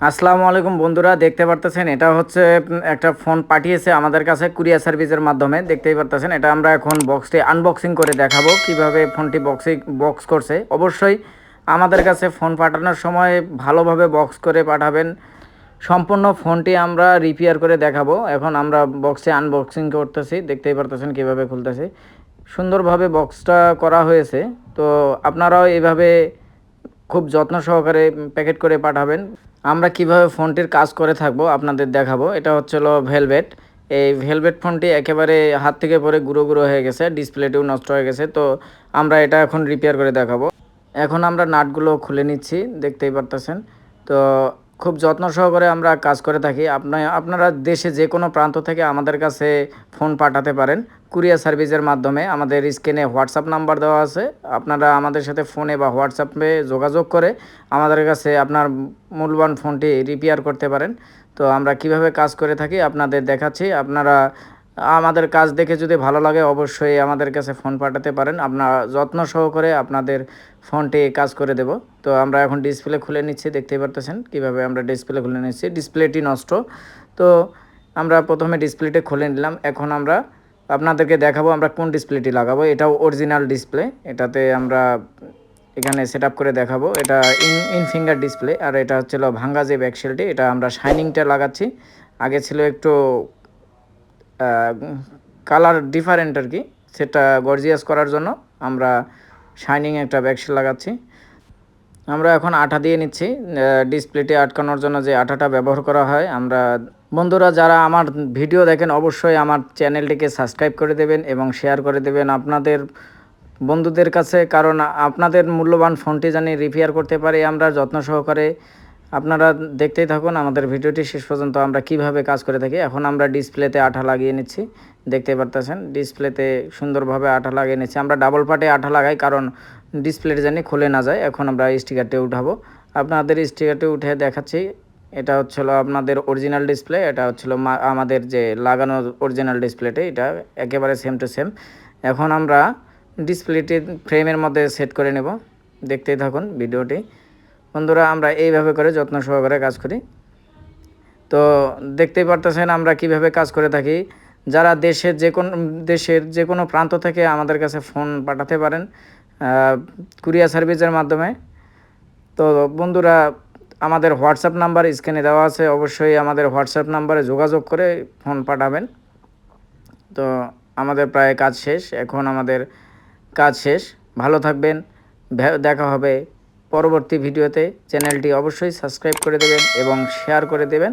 আসসালামু আলাইকুম বন্ধুরা, দেখতে পারতেছেন, এটা হচ্ছে একটা ফোন পাঠিয়েছে আমাদের কাছে কুরিয়ার সার্ভিসের মাধ্যমে, দেখতেই পারতেছেন, এটা আমরা এখন বক্সটি আনবক্সিং করে দেখাবো, কীভাবে ফোনটি বক্সিং বক্স করছে। অবশ্যই আমাদের কাছে ফোন পাঠানোর সময় ভালোভাবে বক্স করে পাঠাবেন। সম্পূর্ণ ফোনটি আমরা রিপেয়ার করে দেখাবো, এখন আমরা বক্সে আনবক্সিং করতেছি, দেখতেই পারতেছেন কীভাবে খুলতেছি। সুন্দরভাবে বক্সটা করা হয়েছে, তো আপনারাও এইভাবে খুব যত্ন সহকারে প্যাকেট করে পাঠাবেন। আমরা কীভাবে ফোনটির কাজ করে থাকব আপনাদের দেখাবো। এটা হচ্ছিল ভেলভেট। এই ভেলভেট ফোনটি একেবারে হাত থেকে পরে গুঁড়ো গুঁড়ো হয়ে গেছে, ডিসপ্লেটিও নষ্ট হয়ে গেছে, তো আমরা এটা এখন রিপেয়ার করে দেখাবো। এখন আমরা নাটগুলো খুলে নিচ্ছি, দেখতেই পারতেছেন। তো খুব যত্ন সহকারে আমরা কাজ করে থাকি। আপনি, আপনারা দেশে যে কোনো প্রান্ত থেকে আমাদের কাছে ফোন পাঠাতে পারেন। কুরিয়ার সার্ভিসের মাধ্যমে আমাদের স্ক্রিনে হোয়াটসঅ্যাপ নাম্বার দেওয়া আছে। আপনারা আমাদের সাথে ফোনে বা হোয়াটসঅ্যাপে যোগাযোগ করে আমাদের কাছে আপনার মূল্যবান ফোনটি রিপেয়ার করতে পারেন। তো আমরা কীভাবে কাজ করে থাকি আপনাদের দেখাচ্ছি। আপনারা আমাদের কাজ দেখে যদি ভালো লাগে, অবশ্যই আমাদের কাছে ফোন পাঠাতে পারেন। আপনার যত্ন সহকারে আপনাদের ফোনটি কাজ করে দেব। তো আমরা এখন ডিসপ্লে খুলে নিচ্ছি, দেখতেই পারতেছেন কীভাবে আমরা ডিসপ্লে খুলে নিচ্ছি। ডিসপ্লেটি নষ্ট। তো আমরা প্রথমে ডিসপ্লেটি খুলে নিলাম। এখন আমরা আপনাদেরকে দেখাবো আমরা কোন ডিসপ্লেটি লাগাবো। এটাও অরিজিনাল ডিসপ্লে। এটাতে আমরা এখানে সেট করে দেখাবো। এটা ইন ইন ফিঙ্গার ডিসপ্লে। আর এটা হচ্ছিল ভাঙ্গা যে ব্যাকশেলটি এটা আমরা শাইনিংটা লাগাচ্ছি। আগে ছিল একটু কালার ডিফারেন্ট আর কি। সেটা গর্জিয়াস করার জন্য আমরা শাইনিং একটা ব্যাকশেল লাগাচ্ছি। আমরা এখন আঠা দিয়ে নিচ্ছি। ডিসপ্লেটি আটকানোর জন্য যে আঠাটা ব্যবহার করা হয়, আমরা বন্ধুরা যারা আমার ভিডিও দেখেন, অবশ্যই আমার চ্যানেলটিকে সাবস্ক্রাইব করে দেবেন এবং শেয়ার করে দেবেন আপনাদের বন্ধুদের কাছে। কারণ আপনাদের মূল্যবান ফোনটি জানি রিপেয়ার করতে পারি, আমরা যত্ন সহকারে আপনারা দেখতেই থাকুন, আমাদের ভিডিওটি শেষ পর্যন্ত আমরা কীভাবে কাজ করে থাকি। এখন আমরা ডিসপ্লেতে আঠা লাগিয়ে নিচ্ছি দেখতে পারতেছেন। ডিসপ্লেতে সুন্দরভাবে আঠা লাগিয়ে নিচ্ছি। আমরা ডাবল পার্টে আঠা লাগাই, কারণ ডিসপ্লেটি জানি খুলে না যায়। এখন আমরা স্টিকারটি উঠাবো। আপনাদের স্টিকারটি উঠে দেখাচ্ছি। এটা হচ্ছিল আপনাদের অরিজিনাল ডিসপ্লে এটা হচ্ছিল আমাদের যে লাগানো অরিজিনাল ডিসপ্লেটি এটা একেবারে সেম টু সেম এখন আমরা ডিসপ্লেটি ফ্রেমের মধ্যে সেট করে নেব। দেখতেই থাকুন ভিডিওটি। বন্ধুরা, আমরা এইভাবে করে যত্ন সহকারে কাজ করি। তো দেখতেই পারতেছেন আমরা কীভাবে কাজ করে থাকি। যারা দেশের যে কোনো, দেশের যে কোনো প্রান্ত থেকে আমাদের কাছে ফোন পাঠাতে পারেন কুরিয়ার সার্ভিসের মাধ্যমে। তো বন্ধুরা, আমাদের হোয়াটসঅ্যাপ নাম্বার স্ক্রিনে দেওয়া আছে, অবশ্যই আমাদের হোয়াটসঅ্যাপ নাম্বারে যোগাযোগ করে ফোন পাঠাবেন। তো আমাদের প্রায় কাজ শেষ, এখন আমাদের কাজ শেষ। ভালো থাকবেন দেখা হবে পরবর্তী ভিডিওতে চ্যানেলটি অবশ্যই সাবস্ক্রাইব করে দেবেন এবং শেয়ার করে দেবেন।